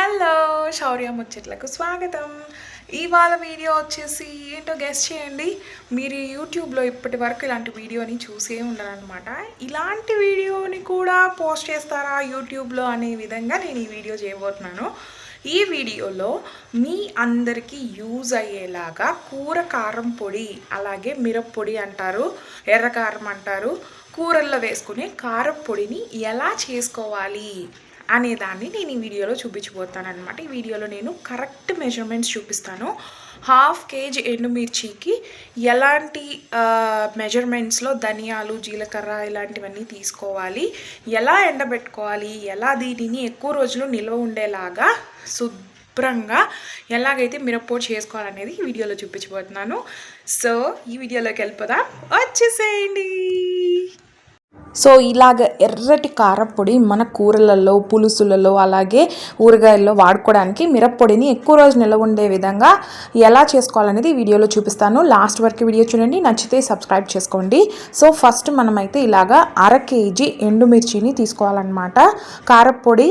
Hello శౌర్య ముచ్చట్లకు స్వాగతం. ఇవాళ video వచ్చేసి ఏంటో గెస్ట్ చేయండి. మీరు యూట్యూబ్లో ఇప్పటి వరకు ఇలాంటి వీడియోని చూసే ఉండరనమాట ఇలాంటి వీడియోని కూడా పోస్ట్ చేస్తారా యూట్యూబ్లో అనే విధంగా నేను ఈ వీడియో చేయబోతున్నాను. ఈ వీడియోలో మీ అందరికీ యూజ్ అయ్యేలాగా కూర కారం పొడి అలాగే మిరప్పొడి అంటారు ఎర్ర కారం అంటారు కూరల్లో వేసుకునే కారం పొడిని ఎలా చేసుకోవాలి? అనేదాన్ని నేను ఈ వీడియోలో చూపించబోతాను అనమాట ఈ వీడియోలో నేను కరెక్ట్ మెజర్మెంట్స్ చూపిస్తాను. హాఫ్ కేజీ ఎండుమిర్చికి ఎలాంటి మెజర్మెంట్స్లో ధనియాలు జీలకర్ర ఇలాంటివన్నీ తీసుకోవాలి? ఎలా ఎండబెట్టుకోవాలి? ఎలా దీనిని ఎక్కువ రోజులు నిల్వ ఉండేలాగా శుభ్రంగా ఎలాగైతే మిరప్పొడి చేసుకోవాలనేది ఈ వీడియోలో చూపించబోతున్నాను. సో ఈ వీడియోలోకి వెళ్ళిపోదాం. వచ్చేసేయండి. సో ఇలాగ ఎర్రటి కారపొడి మన కూరలలో పులుసులలో అలాగే ఊరగాయల్లో వాడుకోవడానికి మిరప్పొడిని ఎక్కువ రోజు నిల్వ ఉండే విధంగా ఎలా చేసుకోవాలనేది వీడియోలో చూపిస్తాను. లాస్ట్ వరకు వీడియో చూడండి నచ్చితే సబ్స్క్రైబ్ చేసుకోండి. సో ఫస్ట్ మనమైతే ఇలాగా అర కేజీ ఎండుమిర్చిని తీసుకోవాలన్నమాట. కారపొడి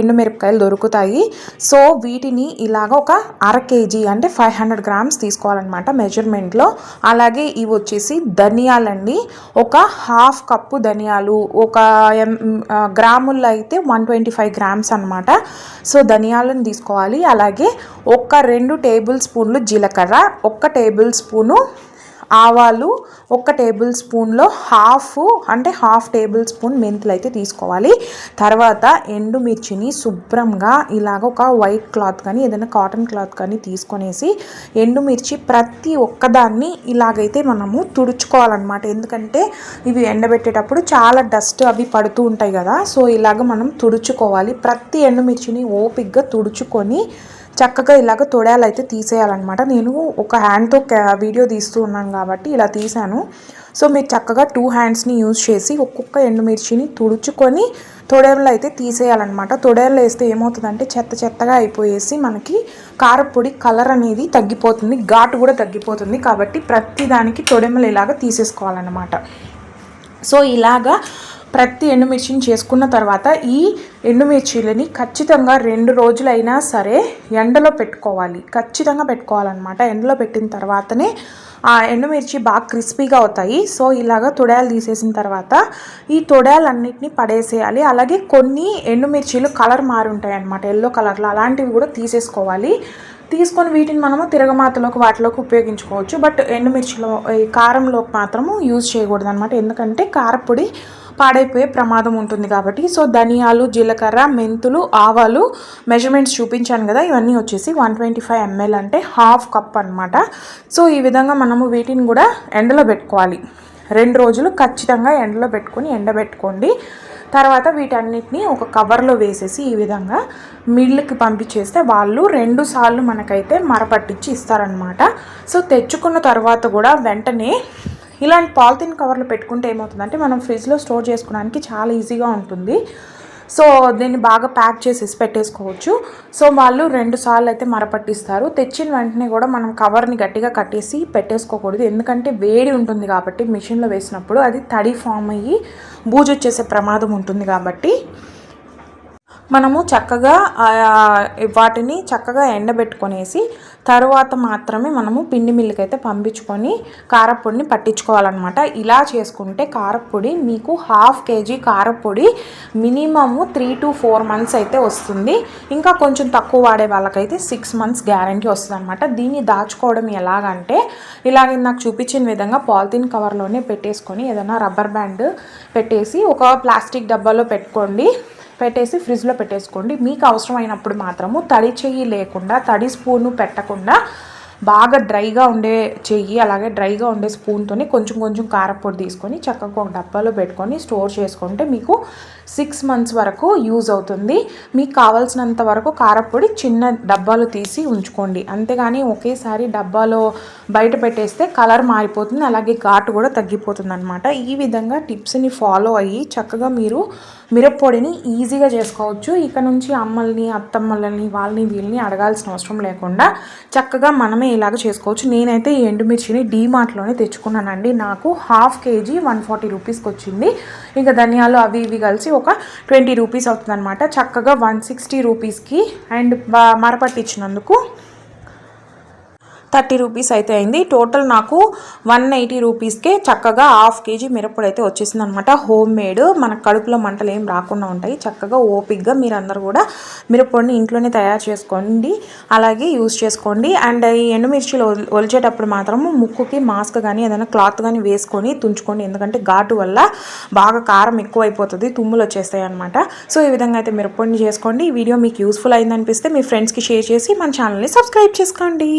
ఎండుమిరపకాయలు దొరుకుతాయి. సో వీటిని ఇలాగ ఒక అర కేజీ అంటే ఫైవ్ హండ్రెడ్ గ్రామ్స్ తీసుకోవాలన్నమాట మెజర్మెంట్లో. అలాగే ఇవి వచ్చేసి ధనియాలండి. ఒక హాఫ్ కప్పు ధనియాలు ఒక ఎం గ్రాముల్లో అయితే వన్ ట్వంటీ ఫైవ్ గ్రామ్స్ అనమాట సో ధనియాలను తీసుకోవాలి. అలాగే ఒక రెండు టేబుల్ స్పూన్లు జీలకర్ర ఒక్క టేబుల్ స్పూను ఆవాలు ఒక టేబుల్ స్పూన్లో హాఫ్ అంటే హాఫ్ టేబుల్ స్పూన్ మెంతులు అయితే తీసుకోవాలి. తర్వాత ఎండుమిర్చిని శుభ్రంగా ఇలాగ ఒక వైట్ క్లాత్ కానీ ఏదైనా కాటన్ క్లాత్ కానీ తీసుకొనేసి ఎండుమిర్చి ప్రతి ఒక్కదాన్ని ఇలాగైతే మనము తుడుచుకోవాలన్నమాట. ఎందుకంటే ఇవి ఎండబెట్టేటప్పుడు చాలా డస్ట్ అవి పడుతూ ఉంటాయి కదా సో ఇలాగ మనం తుడుచుకోవాలి. ప్రతి ఎండుమిర్చిని ఓపిక్గా తుడుచుకొని చక్కగా ఇలాగ తొడాలు అయితే తీసేయాలన్నమాట. నేను ఒక హ్యాండ్తో వీడియో తీస్తూ ఉన్నాను కాబట్టి ఇలా తీసాను సో మీరు చక్కగా టూ హ్యాండ్స్ని యూజ్ చేసి ఒక్కొక్క ఎండుమిర్చిని తుడుచుకొని తొడేళ్ళు అయితే తీసేయాలన్నమాట. తొడేళ్ళు వేస్తే ఏమవుతుందంటే చెత్త చెత్తగా అయిపోయేసి మనకి కారపొడి కలర్ అనేది తగ్గిపోతుంది. ఘాటు కూడా తగ్గిపోతుంది కాబట్టి ప్రతి దానికి తొడెమ్మలు ఇలాగ తీసేసుకోవాలన్నమాట. సో ఇలాగా ప్రతి ఎండుమిర్చిని చేసుకున్న తర్వాత ఈ ఎండుమిర్చిలని ఖచ్చితంగా రెండు రోజులైనా సరే ఎండలో పెట్టుకోవాలి. ఖచ్చితంగా పెట్టుకోవాలన్నమాట. ఎండలో పెట్టిన తర్వాతనే ఆ ఎండుమిర్చి బాగా క్రిస్పీగా అవుతాయి. సో ఇలాగ తొడాలు తీసేసిన తర్వాత ఈ తొడాలన్నిటిని పడేసేయాలి. అలాగే కొన్ని ఎండుమిర్చీలు కలర్ మారుంటాయి అనమాట ఎల్లో కలర్లో అలాంటివి కూడా తీసేసుకోవాలి. తీసుకొని వీటిని మనము తిరగమాతలోకి వాటిలోకి ఉపయోగించుకోవచ్చు. బట్ ఎండుమిర్చిలో ఈ కారంలోకి మాత్రము యూజ్ చేయకూడదు అనమాట ఎందుకంటే కారపొడి పాడైపోయే ప్రమాదం ఉంటుంది కాబట్టి. సో ధనియాలు జీలకర్ర మెంతులు ఆవాలు మెజర్మెంట్స్ చూపించాను కదా ఇవన్నీ వచ్చేసి వన్ ట్వంటీ ఫైవ్ ఎంఎల్ అంటే హాఫ్ కప్ అనమాట సో ఈ విధంగా మనము వీటిని కూడా ఎండలో పెట్టుకోవాలి. రెండు రోజులు ఖచ్చితంగా ఎండలో పెట్టుకొని ఎండబెట్టుకోండి. తర్వాత వీటన్నిటిని ఒక కవర్లో వేసేసి ఈ విధంగా మిల్లుకి పంపించేస్తే వాళ్ళు రెండు సార్లు మనకైతే మరపట్టించి ఇస్తారనమాట సో తెచ్చుకున్న తర్వాత కూడా వెంటనే ఇలాంటి పాలిథిన్ కవర్లు పెట్టుకుంటే ఏమవుతుందంటే మనం ఫ్రిడ్జ్లో స్టోర్ చేసుకోవడానికి చాలా ఈజీగా ఉంటుంది. సో దీన్ని బాగా ప్యాక్ చేసేసి పెట్టేసుకోవచ్చు. సో వాళ్ళు రెండు సార్లు అయితే మరపట్టిస్తారు. తెచ్చిన వెంటనే కూడా మనం కవర్ని గట్టిగా కట్టేసి పెట్టేసుకోకూడదు. ఎందుకంటే వేడి ఉంటుంది కాబట్టి మిషన్లో వేసినప్పుడు అది తడి ఫామ్ అయ్యి బూజు వచ్చేసే ప్రమాదం ఉంటుంది కాబట్టి. మనము చక్కగా వాటిని చక్కగా ఎండబెట్టుకొనేసి తరువాత మాత్రమే మనము పిండి మిల్లుకి అయితే పంపించుకొని కారపొడిని పట్టించుకోవాలన్నమాట. ఇలా చేసుకుంటే కారపొడి మీకు హాఫ్ కేజీ కారపొడి minimum three to four months అయితే వస్తుంది. ఇంకా కొంచెం తక్కువ వాడే వాళ్ళకైతే సిక్స్ మంత్స్ గ్యారంటీ వస్తుంది అనమాట దీన్ని దాచుకోవడం ఎలాగంటే ఇలాగ నాకు చూపించిన విధంగా పాలిథిన్ కవర్లోనే పెట్టేసుకొని ఏదైనా రబ్బర్ బ్యాండ్ పెట్టేసి ఒక ప్లాస్టిక్ డబ్బాలో పెట్టుకోండి. పెట్టేసి ఫ్రిడ్జ్లో పెట్టేసుకోండి. మీకు అవసరమైనప్పుడు మాత్రము తడి చెయ్యి లేకుండా తడి స్పూను పెట్టకుండా బాగా డ్రైగా ఉండే చెయ్యి అలాగే డ్రైగా ఉండే స్పూన్తోనే కొంచెం కొంచెం కారపొడి తీసుకొని చక్కగా ఒక డబ్బాలో పెట్టుకొని స్టోర్ చేసుకుంటే మీకు సిక్స్ మంత్స్ వరకు యూజ్ అవుతుంది. మీకు కావాల్సినంత వరకు కారపొడి చిన్న డబ్బాలు తీసి ఉంచుకోండి. అంతేగాని ఒకేసారి డబ్బాలో బయట పెట్టేస్తే కలర్ మారిపోతుంది అలాగే ఘాటు కూడా తగ్గిపోతుంది అనమాట ఈ విధంగా టిప్స్ని ఫాలో అయ్యి చక్కగా మీరు మిరప్పొడిని ఈజీగా చేసుకోవచ్చు. ఇక నుంచి అమ్మల్ని అత్తమ్మలని వాళ్ళని వీళ్ళని అడగాల్సిన అవసరం లేకుండా చక్కగా మనమే ఇలాగ చేసుకోవచ్చు. నేనైతే ఈ ఎండుమిర్చిని డీమార్ట్లోనే తెచ్చుకున్నానండి. నాకు హాఫ్ కేజీ వన్ ఫార్టీ రూపీస్కి వచ్చింది. ఇంకా ధనియాలు అవి ఇవి కలిసి ఒక ట్వంటీ రూపీస్ అవుతుందన్నమాట. చక్కగా వన్ సిక్స్టీ రూపీస్కి అండ్ మరపట్టించినందుకు థర్టీ రూపీస్ అయితే అయింది. టోటల్ నాకు వన్ ఎయిటీ రూపీస్కే చక్కగా హాఫ్ కేజీ మిరప్పొడి అయితే వచ్చేసింది అనమాట హోమ్ మేడ్. మన కడుపులో మంటలు ఏం రాకుండా ఉంటాయి. చక్కగా ఓపిక్గా మీరందరూ కూడా మిరప్పొడిని ఇంట్లోనే తయారు చేసుకోండి. అలాగే యూస్ చేసుకోండి. అండ్ ఈ ఎండుమిర్చిలు ఒలిచేటప్పుడు మాత్రము ముక్కుకి మాస్క్ కానీ ఏదైనా క్లాత్ కానీ వేసుకొని తుంచుకోండి. ఎందుకంటే ఘాటు వల్ల బాగా కారం ఎక్కువైపోతుంది తుమ్ములు వచ్చేస్తాయి అనమాట సో ఈ విధంగా అయితే మిరప్పొడిని చేసుకోండి. ఈ వీడియో మీకు యూస్ఫుల్ అయిందనిపిస్తే మీ ఫ్రెండ్స్కి షేర్ చేసి మన ఛానల్ని సబ్స్క్రైబ్ చేసుకోండి.